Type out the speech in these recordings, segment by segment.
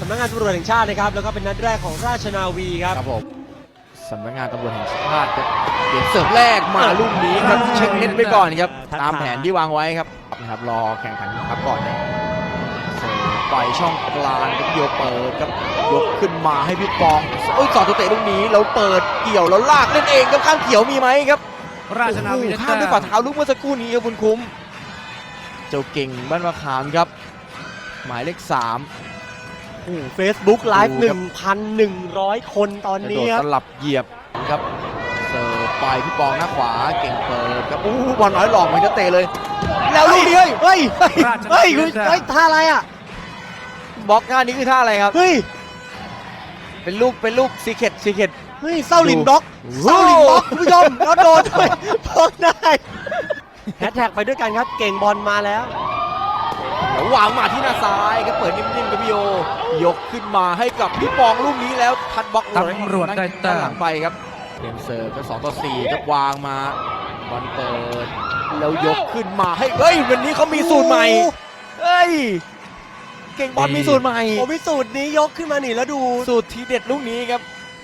สำนักงานตำรวจแห่งชาตินะครับ แล้วก็เป็นนัดแรกของราชนาวีครับ ครับผมสำนักงานตำรวจแห่งชาติครับเดี๋ยวเสิร์ฟแรกมาลูกนี้ครับเช็คเน็ตไปก่อนครับทักทายตามแผนที่วางไว้ครับนะครับรอแข่งขันครับก่อนนะเสิร์ฟปล่อยช่องกลางครับโยเปิดครับยกขึ้นมาให้พี่ปองโอ้ยสอดตัวเตะลูกนี้แล้วเปิดเกี่ยวแล้วลากเล่นเองครับข้างเขียวมีไหมครับ ราชนาวีโอ้ได้โหข้ามด้วยแต้ฝ่ามเท้าลูกเมื่อสักครู่นี้ครับคุณคุ้ม เจ้าเก่งบ้านมะขามครับ หมายเลขสาม เฟซบุ๊กไลฟ์ดูหครันึ่บงพันหนึ่งร้อยคนตอนกระโดนี้ดครับสลับเหยียบครับเสิร์ฟไปพี่ปองหน้าขวาเก่งเปิดครับอู้หูบอลน้อยหลอกเหมันจะเตะเลย แล้วลูกนี้เฮ้ยเฮ้ยเฮ้ยราชนาเฮ้ยวีคุณได้แต้เฮ้ยมท่าอะไรอะบล็อกหน้านี้คือท่าอะไรครับเฮ้ยเป็นลูกเป็นลูกซีเคตซีเคตเฮ้ยเศร้าลินบล็อกโอ้โหเศร้าลินบล็อกคุณผู้ชมแล้วโดนด้วยบล็อกได้แฮชแท็กไปด้วยกันครับเก่งบอลมาแล้ว แล้ววางมาที่หน้าซ้ายครับเปิดนิ่มๆกับพี่โยยกขึ้นมาให้กับพี่ปองลูกนี้แล้วทัดบล็อกตำรวจได้แต้ด้านมหลังไปครับเกมเสิร์ฟก็สองต่อสี่ครับวางมาบอลเปิด แล้วยกขึ้นมาให้เฮ้ยวันนี้เขามีสูตรใหม่เฮ้ยเก่งบอลมีสูตรใหม่โอ้พิสูจน์นี้ยกขึ้นมาหนิแล้วดูสูตรทีเด็ดลูกนี้ครับ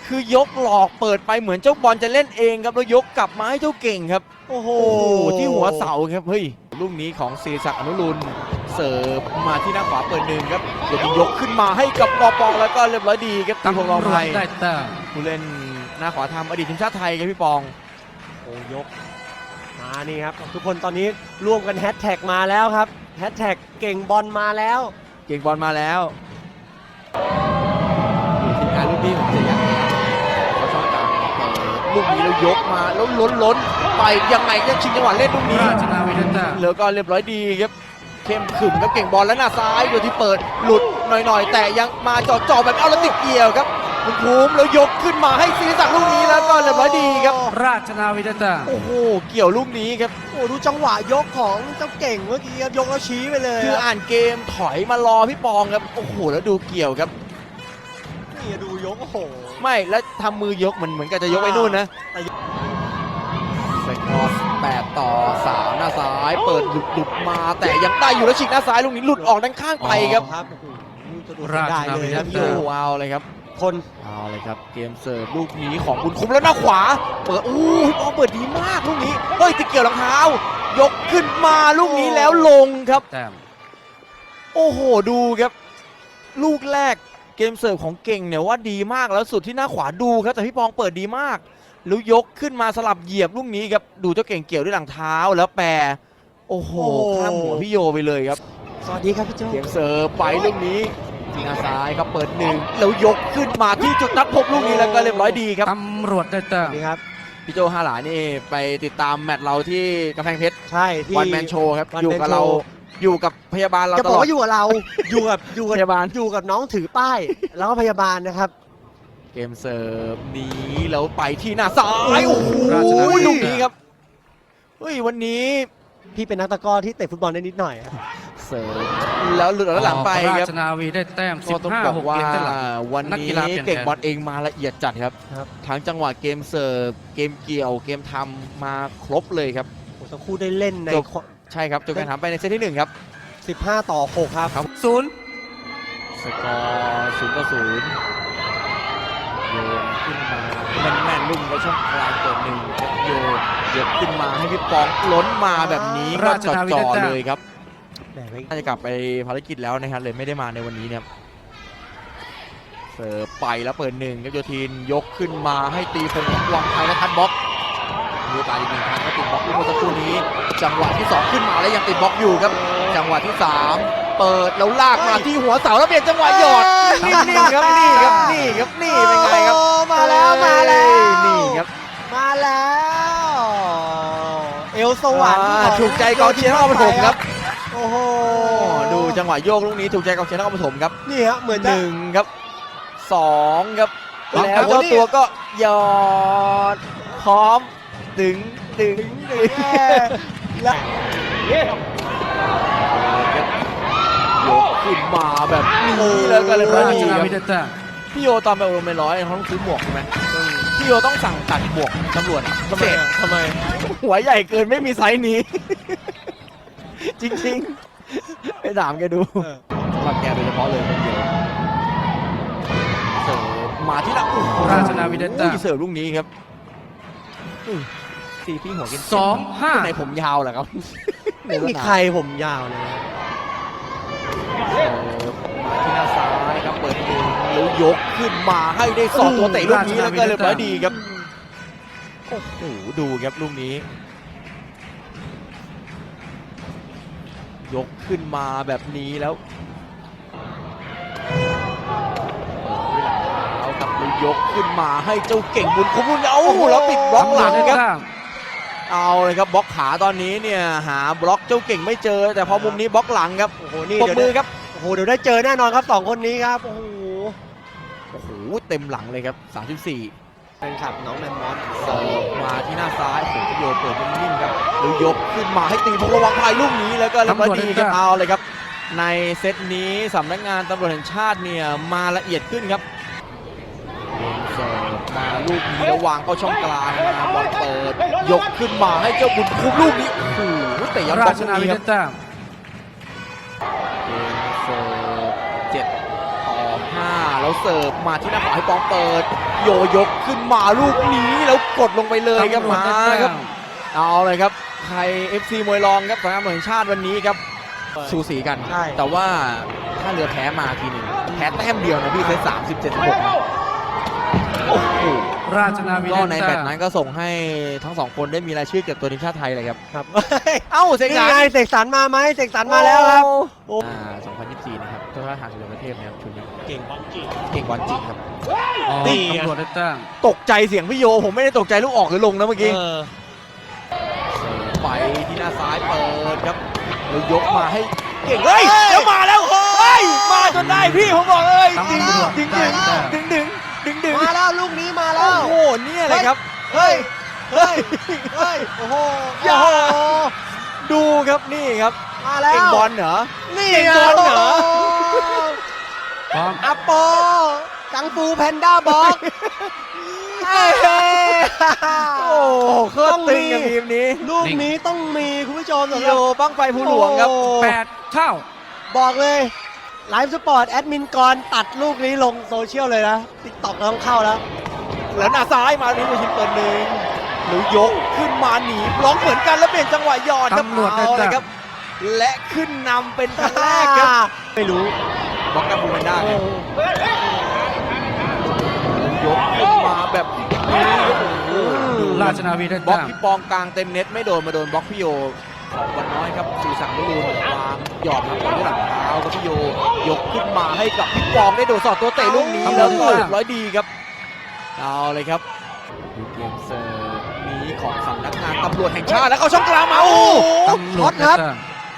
คือยกหลอกเปิดไปเหมือนเจ้าบอลจะเล่นเองครับแล้วยกกลับมาให้เจ้าเก่งครับ โอ้โหโอ้โหที่หัวเสาครับเฮ้ยลูกนี้ของศิริศักดิ์อนุรุณ เสิร์ฟมาที่หน้าขวาเปิดหนึ่งครับเดี๋ยวยกขึ้นมาให้กับรอปองแล้วก็เรียบร้อยดีครับทีมตำพงษ์รองรวไทจยได้แต้มผู้เล่นหน้าขวาทำอดีตทีมชาติไทยครับพี่ปองโอ้ยกมานี่ครับทุกคนตอนนี้ร่วมกันแฮชแท็กมาแล้วครับแฮชแท็กเก่งบอลมาแล้ว เก่งบอลมาแล้วนี่ทีมงานลูกนี้ผมจะยังไงเขาชอบการเปิดลูกนี้แล้วยกมาแล้วล้นล้นๆไปยังไงก็ชิงจังหวะเล่นลูกนี้ราชนาวีได้แต้มแล้วก็เรียบร้อยดีครับ เข้มขึมครับเก่งบอลแล้วหน้าซ้ายโดยที่เปิดหลุดหน่อยๆ แต่ยังมาจ่อๆแบบเอาแล้วติดเกี่ยวครับคุณภูมิแล้วยกขึ้นมาให้ศิริศักดิ์ลูกนี้แล้วก็เรียบร้อยดีครับ ราชนาวีได้แต้มโอ้โหเกี่ยวลูกนี้ครับโอ้ดูจังหวะยกของเจ้าเก่งเมื่อกี้ครับยกแล้วชี้ไปเลยคือครับอ่านเกมถอยมารอพี่ปองครับโอ้โหแล้วดูเกี่ยวครับนี่ดูยกโอ้โหไม่แล้วทำมือยกเหมือนเหมือนกันจะยกไปนู่นนะแต่ยกสกอร์แปด ต่อสามหน้าซ้าย เปิดหลุดหลุดมา แต่ยังได้อยู่แล้วฉีกหน้าซ้ายลูกนี้หลุดออกด้านข้างไปครับ ครับโอ้โหนี่จะดูราชได้นาเลวียได้ครับโอ้พี่โหโอเอาเลยครับ คนเอาเลยครับ เกมเสิร์ฟลูกนี้ของบุญคุ้มแล้วหน้าขวา เปิดอู้ยบอลเปิดดีมากลูกนี้เฮ้ยติดเกี่ยวรองเท้า ยกขึ้นมาลูกนี้แล้วลงครับ แต้มโอ้โหดูครับ ลูกแรกเกมเสิร์ฟของเก่งเนี่ยว่าดีมากแล้วสุดที่หน้าขวาดูครับแต่พี่ปองเปิดดีมาก แล้วยกขึ้นมาสลับเหยียบลูกนี้ครับ ดูเจ้าเก่งเกี่ยวด้วยหลังเท้าแล้วแปร โอ้โห ข้ามหัวพี่โยไปเลยครับ สวัสดีครับพี่โจเกมเสิร์ฟไปลูกนี้ที่หน้าซ้ายครับเปิดหนึ่งแล้วยกขึ้นมาที่จุดนัดพบลูกนี้แล้วก็เรียบร้อยดีครับ ตำรวจได้แต้สมวัสดีครับ พี่โจฮาหลานี่ไปติดตามแมตช์เราที่กำแพงเพชร ใช่ที่ วันแมนโชว์ครับ One อยู่ Man กับเรา Show อยู่กับพยาบาลเราจะตบอกลอด ว่าอยู่กับเรา อยู่กับอยู่กับพยาบาล อยู่กับน้องถือป้าย แล้วก็พยาบาลนะครับ เกมเสิร์ฟนี้แล้วไปที่หน้าซ้ายโอ้โอ้โหโหราชนาวี ลูกนี้ครับเฮ้ยวันนี้พี่เป็นนักตะกร้อที่เตะฟุตบอลได้นิดหน่อยอะเสิร์ฟแล้วหลุดออกด้านหลังไปราครับชนาวีได้แต้ม ก็ต้อง15บอก6ว่าเกมได้หลัง วันนักนี้กีฬาเปลี่ยนเก่งแผนบอลเองมาละเอียดจัดครับครับทั้งจังหวะเกมเสิร์ฟเกมเกี่ยวเกมทำมาครบเลยครับ โอ้ทั้งคู่ได้เล่นในจบ ใช่ครับจบการถามไปในเซตที่หนึ่งครับ 15 ต่อ 6 ครับ ศูนย์สกอร์ศูนย์ต่อศูนย์ โยนขึ้นมาแม่นๆลุ่มไปช่องกลางเปิดหนึ่งครับโยนยกขึ้นมาให้พี่ปองล้นมาแบบนี้ก็ราชจ่อนาวีจ่ได้อแต้มเลยครับแหมไม่น่าจะกลับไปภารกิจแล้วนะครับเลยไม่ได้มาในวันนี้เนี่ยเสิร์ฟไปแล้วเปิดหนึ่งครับโยทินยกขึ้นมาให้ตีพงษ์วังไทยและทัดบล็อกมีโอกาสอีกหนึ่งครั้งก็ติดบล็อกลูกเมื่อสักครู่นี้ จังหวะที่สองขึ้นมาแล้วยังติดบล็อกอยู่ครับ จังหวะที่สาม เปิดแล้วลากมาที่หัวเสาแล้วเปลี่ยนจังหวะหยอดนี่นี่ครับนี่ครับนี่ครับนี่เป็นไงครับโอ้มาแล้วมาแล้วนี่ครับมาแล้ว เอลสวรรค์อ่าของถูกใจกองเชียร์นครปฐมครับโอ้โหโอ้ดูจังหวะโยกลูกนี้ถูกใจกองเชียร์นครปฐมครับนี่ฮะเหมือนหจะนึ่งครับสองครับเอาแล้วเอาเจ้านี่ตัวก็หยอดพร้อม ถึงถึงถึงแม่และยก ขึ้นมาแบบนี้แล้วก็เลยพอราดีชนาครับวีได้แต้มพี่โยตอนไปอบรมเป็นร้อยเขาต้องซื้อหมวกใช่ไหมพี่โยต้องสั่งตัดหมวกตำรวจทำไมเสร็จอะทำไม หัวใหญ่เกินไม่มีไซส์นี้ จริงๆไปถามแกดูเออสำหรับแกโดยเฉพาะเลยคนเดียวที่ละโอ้โหราชนาวีได้แต้มเสิร์ฟลูกนี้ครับอุ้ยสีพี่หัวกินสองห้าในผมยาวเหรอครับไม่มีใครผมยาวเลยนะ เสิร์ฟมาที่หน้าซ้ายครับเปิดเอง แล้วยกขึ้นมาให้ได้สอดตัวเตะลูกนี้แล้วก็เรียบร้อยดีครับโอ้โหดูครับลูกนี้ ยกขึ้นมาแบบนี้แล้วเอาครับแล้วยกขึ้นมาให้เจ้าเก่งบุญคุ้มลูกนี้เอ้าแล้วติดบล็อกหลังได้ครับแต้มเอาเลยครับบล็อกขาตอนนี้เนี่ยหาบล็อกเจ้าเก่งไม่เจอ แต่พอมุมนี้บล็อกหลังครับโอ้โหนี่ปรบเดี๋ยวมืได้อครับโอ้โหเดี๋ยวได้เจอแน่นอนครับสองคนนี้ครับโอ้โห โอ้โหเต็มหลังเลยครับ 34 เป็นขับน้องแมมมอสเสิร์ฟมาที่หน้าซ้ายโอ้โหโยเปิดนิ่งๆครับแล้วยกขึ้นมาให้ตีพงระวังภัยลูกนี้แล้วก็เรียบร้อยดีครับเอาเลยครับ ในเซตนี้สำนักงานตำรวจแห่งชาติเนี่ยมาละเอียดขึ้นครับเสิร์ฟมาลูกนี้ระวางเข้าช่องกลางมาบอลเปิด ยกขึ้นมาให้เจ้าบุญคุ้มลูกนี้โอ้โหเตะยันบราอลชลูกนาวีนี้คได้รับแต้ม แล้วเสิร์ฟมาที่หน้าขวาให้ปองเปิด โยยกขึ้นมาลูกนี้แล้วกดลงไปเลยครับตำรวจมาได้แต้ครับมเอาเลยครับไทย FC มวยรองครับสำนักงานตำรวจแห่งชาติวันนี้ครับสูสีกันใช่แต่ว่าถ้าเรือแพ้มาทีหนึ่งแพ้แต้มเดียวนะพี่เซตสามสิบเจ็ดสิบหกนะโอ้โหราชนาวีก็ได้ในแต้แมตช์มนั้นก็ส่งให้ทั้งสองคนได้มีรายชื่อเก็บตัวทีมชาติไทยเลยครับครับเอ้าเซกนี่สารไงเสกสรรมาไหมเสกสรรมาแล้วครับโอ้อ่า2024 นะครับเจ้าท่าทางสุริยประเทศนะครับชุดนี้ เก่งบอลจริงเก่งบอลจริงครับ อ๋อนี่ไง ตำรวจได้แต้มตกใจเสียงพี่โย ผมไม่ได้ตกใจลูกออกหรือลงนะเมื่อกี้ เออไปที่หน้าซ้ายเปิดครับแล้วยกมาให้เก่งเฮ้ยเดี๋ยวมาแล้วเฮ้ยมาจนได้พี่ผมบอกเลยดึงตำรวจดึงได้ดึงแต้มดึงดึงดึงดึงมาแล้วลูกนี้มาแล้โอ้ว โหเนี่ยเลยครับเฮ้ย เฮ้ย เฮ้ย โอ้โหอย่าโอ้โหดูครับนี่ครับมาแล้วเก่งบอลเหรอ นี่เก่งบอลเหรอ พร้อม อัปโปกังฟูแพนด้าบ็อกเอ้ยโอ้โหโคตรตึงกับทีมนี้ลูกนี้ต้องมีคุณผู้ชมสำหโยรับบังไฟผู้หลวงครับ โอ้โหแปดเท่า บอกเลยไลฟ์สปอร์ตแอดมินกรตัดลูกนี้ลงโซเชียลเลยนะติ๊กต็อกต้องเข้าแล้วแล้วหน้าซ้ายมาลิมูชินเปิดหนึ่งหรือยกขึ้นมาหนีบล็อกเหมือนกันแล้วเปลี่ยนจังหวะหยอดครับตำรวจได้เอาแต้เลยมครับ และขึ้นนำเป็นครั้งแรกครับ ไม่รู้ บล็อกกับบูเวนด้าครับยกขึ้นมาแบบนี้โอ้โหดูราชนาวีได้บล็อกแต้มพี่ปองกลางเต็มเน็ตไม่โดนมาโดนบล็อกพี่โยของวันน้อยครับสื่อสั่งไม่ดูวางหยอดมาปล่อยด้วยหลังเท้าครับพี่โยยกขึ้นมาให้กับพี่ปองได้โดดสอดตัวเตะลูกนี้แล้วก็เรียบร้อยดีครับเอาเลยครับดูเกมเซิร์ฟนี้ของสำนักงานตำรวจแห่งชาติแล้วเข้าช่องกลางมาโอ้โหตำรวจได้ครับแ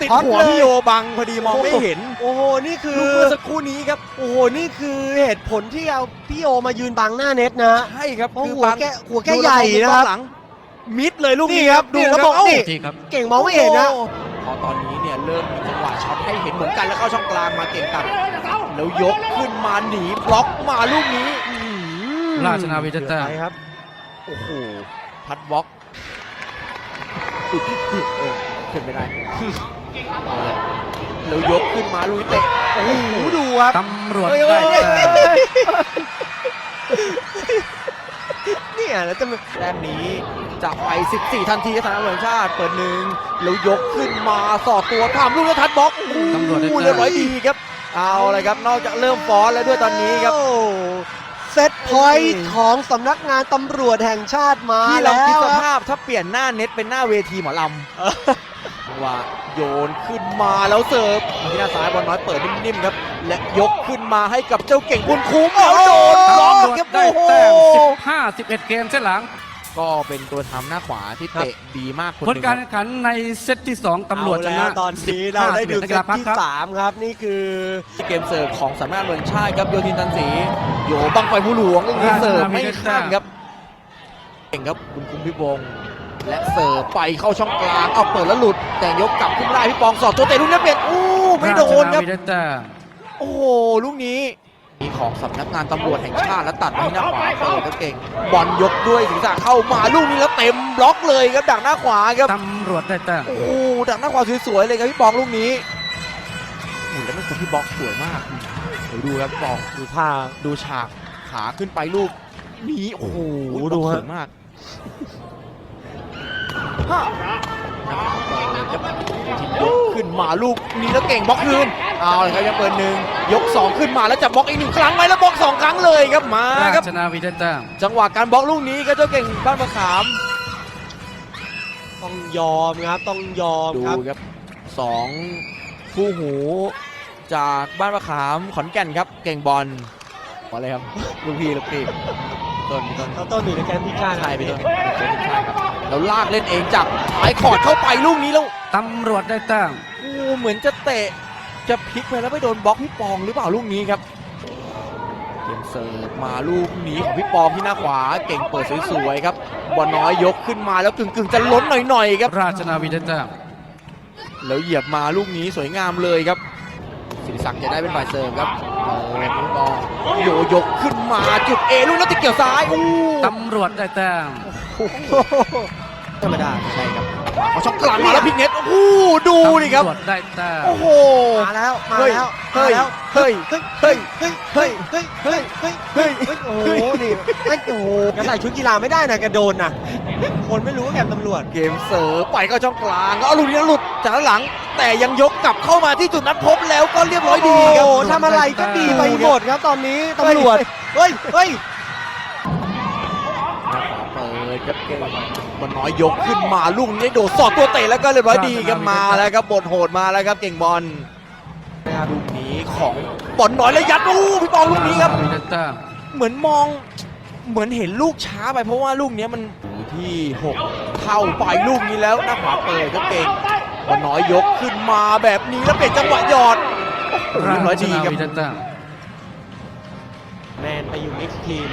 ต้มติดช็อตหัวเลยพี่โยบังพอดีมองไม่เห็น โอ้โห นี่คือลูกเมื่อสักครู่นี้ครับ โอ้โห นี่คือเหตุผลที่เอาพี่โอมายืนบังหน้าเน็ตนะ ใช่ครับเพราะคือหัวบังแกหัวแกใหญ่นะครับดูแลวมองหลังมิดเลยลูกนี่นี้ครับ ดูแล้วบอกเอ้านี่ที่ครับเก่งมองไม่เห็นนะโอ้โหพอตอนนี้เนี่ยเริ่มมีจังหวะช็อตให้เห็นเหมือนกันแล้วเข้าช่องกลางมาเก่งตัดแล้วยกขึ้นมาหนีบล็อกมาลูกนี้อื้อหือราชนาวีได้แต้มไปครับ โอ้โห พัดบล็อกอึดอึดเออขึ้นไม่ได้เอาเลย แล้วยกขึ้นมาลุยเตะโอ้โหดูครับตำรวจเฮ้ยได้เฮ้ยแต้มเนี่ยแล้วจะมาแต้มนี้จะไป 14 ทันทีสนามหลวงชาติเปิดหนึ่งแล้วยกขึ้นมาสอดตัวทำลูกแล้วทัดบล็อกโอ้โหตำรวจได้แต้มเรียบร้อยดีครับ เอาเลยครับนอกจากเริ่มฟ้อนแล้วด้วยตอนนี้ครับโอ้เซตพอยต์ของสำนักงานตำรวจแห่งชาติมาที่เราแล้คิดวสครับภาพถ้าเปลี่ยนหน้าเน็ตเป็นหน้าเวทีหมอลำ ว่าโยนขึ้นมาแล้วเสิร์ฟมาที่หน้าซ้ายบอลน้อยเปิดนิ่มๆครับ และยกขึ้นมาให้กับเจ้าเก่งบุญคุ้มแล้วโดนบล็อกตำรวจครับได้โอ้โหแต้มสิบห้าสิบเอ็ดเกมเส้นหลัง ก็เป็นตัวทำหน้าขวาที่เตะดีมากคนหผลนึ่งการคแข่รับงขันในเซตที่สองตำรวจชเอานะแล้วตอนนี้เราได้ดู15เซตที่ครับสามครับ นี่คือเกมเสิร์ฟของสำนักงานเมืองชาติครับโยทินตันศรีโยบังไฟผู้หลวงลูกนี้เสิร์ฟไม่ข้ามครับ เก่งครับคุณคุมพิวงศ์ และเสิร์ฟไปเข้าช่องกลางเอาเปิดแล้วหลุด แต่ยกกลับขึ้นได้พี่ปองสอดตัวเตะลูกนี้เปลี่ยนอู้ไม่โดนครับาชาวีได้แต้มโอ้โหลูกนี้นี่ของสำนักงานตำรวจแห่งชาติแล้วตัดไปที่หน้าขวาเปิดก็เก่งบอลยกด้วยศีรษะเข้ามาลูกนี้แล้วเต็มบล็อกเลยครับดักหน้าขวาครับตำรวจได้แต้มโอ้โหดักหน้าขวาสวยๆเลยครับพี่ปองลูกนี้โอ้โหแล้วมันเป็นที่บล็อกสวยมากเดี๋ยวดูครับพี่ปองดูท่าดูฉากขาขึ้นไปลูกนี้โอ้โหดูฮะสวยมากทียก ขึ้นมาลูกนี้แล้วเก่งบล็อกคืนเอาเลยครับยังเปิดหนึ่งยกสองขึ้นมาแล้วจับบล็อกอีกหนึ่งครั้งไหมแล้วบล็อกสองครั้งเลยครับมาราครับชนาวีได้แต้มจังหวะการบล็อกลูกนี้ก็เจ้าเก่งบ้านมะขาม ต้องยอมครับต้องยอมดูครับครับสองคู่หูจากบ้านมะขามขอนแก่นครับเก่งบอล ขอเลยครับลูกพี่ลูกพี่ต้นต้นเขาต้นอยู่ในแกมพิชาติใช่ไปต้นเป็นทีมชาติครับแล้วลากเล่นเองจากไอคอร์ดเข้าไปลูกนี้แล้วตำรวจได้แต้มโอ้เหมือนจะเตะจะพลิกไปแล้วไปโดนบล็อกพี่ปองหรือเปล่าลูกนี้ครับเกมเสิร์ฟมาลูกนี้ของพี่ปองที่หน้าขวาเก่งเปิดสวยๆครับบอลน้อยยกขึ้นมาแล้วกึ่งๆจะล้นหน่อยๆครับราชนาวีได้แต้มแล้วเหยียบมาลูกนี้สวยงามเลยครับศิริศักดิ์จะได้เป็นฝ่ายเสิร์ฟครับเปิดลูกบอล โยยกขึ้นมาจุดเอลูกนั้นติดเกี่ยวซ้ายอู้ตำรวจได้แต้มธรรมดาใช่ครับ เอาช่องกลางมาแล้วพลิกเน็ตโอ้โหดูดิครับตำรวจได้แต้มโอ้โห มาแล้ว มาเฮ้ยแล้ว เฮ้มาย แล้ว เฮ้ย เฮ้ย เฮ้ย เฮ้ย เฮ้ย เฮ้ย เฮ้ย เฮ้ย เฮ้ย เฮ้ย โอ้โห นี่ไอ้โอ้โหแกใส่ชุดกีฬาไม่ได้นะแกโดนนะคนไม่รู้ว่าแกเป็นตำรวจ เกมเสิร์ฟไปก็ช่องกลางก็เอาลูกนี้หลุดจากด้านหลัง แต่ยังยกกลับเข้ามาที่จุดนัดพบแล้วก็เรียบร้อยดีครับ โอ้โหทำอะไรก็ดีไปหมดครับตอนนี้ตำรวจ เฮ้ย เฮ้ย เปิดครับเก่ง บอลน้อยยกขึ้นมาลูกนี้โดดสอดตัวเตะแล้วก็เรียบร้อยดีครับมาแล้วครับบทโหดมาแล้วครับเก่งบอลลูกนี้ของบอลน้อยแล้วยัดอู้พี่ปองลูกนี้ครับาชนาวีได้แต้มเหมือนมองเหมือนเห็นลูกช้าไปเพราะว่าลูกเนี้ยมันอยู่ที่6เข้าไปลูกนี้แล้วหน้าขวาเปิดครับเก่งบอลน้อยยกขึ้นมาแบบนี้แล้วเปลี่ยนจังหวะหยอดโอ้โหเรียบร้ราอยชดีนาครับวีได้แต้มแมนไปอยู่มิกซ์ทีม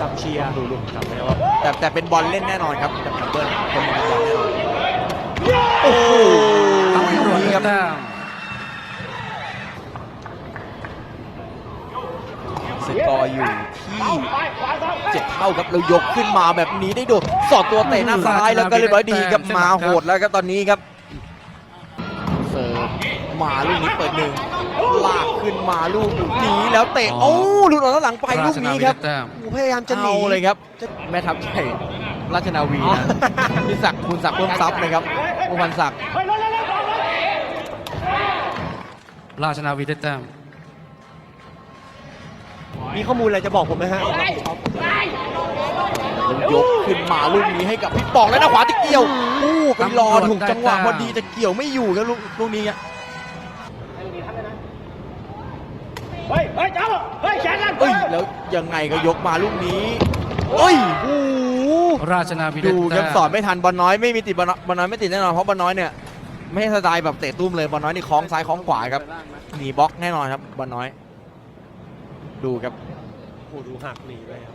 กับเชียร์ดูลูกจำไม่ได้ว่าแต่แต่เป็นบอลเล่นแน่นอนครับแต่ดับเบิ้ลคนมองบอลแน่นอนโอ้โหตำรวจนี้ได้ครับแต้มสกอร์อยู่ที่เจ็ดเท่าครับแล้วยกขึ้นมาแบบนี้ได้โดดสอดตัวเตะหน้าซ้ายแล้วก็เรียบร้อยดีครับมาโหดแล้วครับตอนนี้ครับเสิร์ฟ มาลูกนี้เปิดหนึ่งลากขึ้นมาลูกนี้แล้วเตะโอ้หลุดออกด้านหลังไปราลูกชนานี้วีครัได้บแต้มโอ้พยายามจะหนีเอาเลยครับ แม่ทัพใหญ่ราชนาวีนะพิศักดิ์คุณศักดิ์เพิ่มทรัพย์นะครับผู้พันศักดิ์ราชนาวีได้แต้มมีข้อมูลอะไรจะบอกผมไหมฮะแล้วยกขึ้นมาลูกนี้ให้กับพี่ปองแล้วนะขวาตะเกี่ยวอู้ไปรอถูกจังหวะพอดีแต่เกี่ยวไม่อยู่ครับลูกลูกนี้อะ เฮ้ยเฮ้ยเจ้าเฮ้ยแขนกันเอ้ยแล้วยังไงก็ยกมาลูกนี้เอ้ยโอ้โหราชนาวีได้ดูคแต้รับมสอนไม่ทันบอลน้อยไม่มีติดบอลน้อยบอลน้อยไม่ติดแน่นอนเพราะบอลน้อยเนี่ยไม่ให้สไตล์แบบเตะตุ้มเลยบอลน้อยนี่คล้องซ้ายคล้องขวาครับหนีบล็อกแน่นอนครับบอลน้อย ดูครับโอ้โหดูหักหนีไปครับ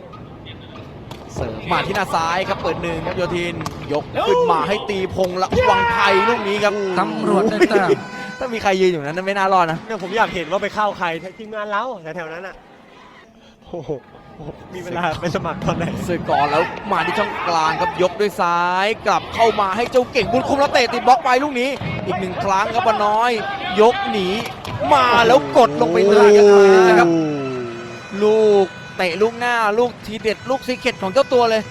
เสริมมาที่หน้าซ้ายครับเปิดหนึ่งครับโยทินยกขึ้นมาให้ตีพงละวังไทยลูกนี้ครับตำรวจได้แต้ม ถ้ามีใครยืนอยู่นั้นไม่น่ารอดนะเนี่ยผมอยากเห็นว่าไปเข้าใครทีมงานเราแถวๆนั้นอะโอ้โหมีเวลาไปสมัครตอนไหนซื้อก่อนแล้วมาที่ช่องกลางครับยกด้วยซ้ายกลับเข้ามาให้เจ้าเก่งบุญคุมแล้วเตะติดบล็อกไปลูกนี้ อีกหนึ่งครั้งครับบอลน้อย ยกหนีมาแล้วกดลงไปเลยนะครับลูกเตะลูกหน้าลูกทีเด็ดลูกซีเค็ดของเจ้าตัวเลย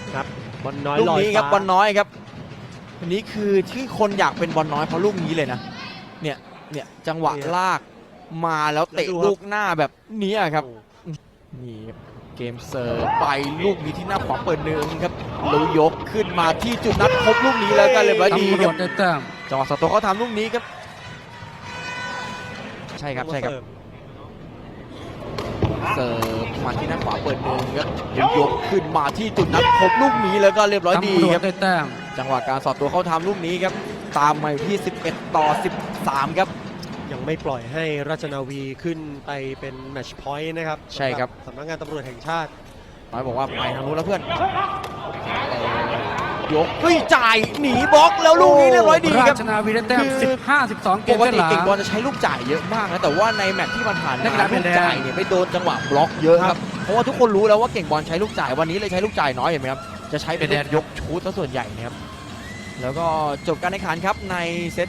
บอลน้อยลูกลอยนี้ครับฟ้าบอลน้อยครับอันนี้คือที่คนอยากเป็นบอลน้อยเพราะลูกนี้เลยนะเนี่ย เนี่ยจังหวะลากมาแล้วเตะลูกหน้าแบบนี้อะครับนี่ครับเกมเสิร์ฟไปลูกนี้ที่หน้าขวาเปิดหนึ่งครับแล้วยกขึ้นมาที่จุดนัดพบลูกนี้แล้วกันเลยร้อยดีตำรควรัจบได้แต้มจังหวะสตัวเขาทำลูกนี้ครับ ใช่ครับใช่ครับเสิร์ฟมาที่หน้าขวาเปิดหนึ่งครับยกขึ้นมาที่จุดนัดพบลูกนี้แล้วก็เรียบร้อยดีตำรวคจรับได้แต้มจังหวะการสอดตัวเข้าทำลูกนี้ครับ ตามมาอยู่ที่ 11 ต่อ 13 ครับ ยังไม่ปล่อยให้ราชนาวีขึ้นไปเป็นแมตช์พอยต์นะครับใช่ครับ สำนักงานตำรวจแห่งชาติน้อยบอกว่าไปทางนู้นแล้วเพื่อนยกเฮ้ยจ่ายหนีบล็อกแล้วลูกนี้เรียบร้อยดีราครับชนาวีได้แต้มคือ 15 12 เกปมกเส้นติหลังเก่งบอลจะใช้ลูกจ่ายเยอะมากนะแต่ว่าในแมตช์ที่มันผ่านนัมากกีฬาเป็ลูนกแดงจ่ายเนี่ยไปโดนจังหวะบล็อกเยอะครับเพราะว่าทุกคนรู้แล้วว่าเก่งบอลใช้ลูกจ่ายวันนี้เลยใช้ลูกจ่ายน้อยเห็นไหมครับจะใช้เป็นเป็นแดนยกชูตซะส่วนใหญ่นะครับ แล้วก็จบการแข่งขันครับในเซต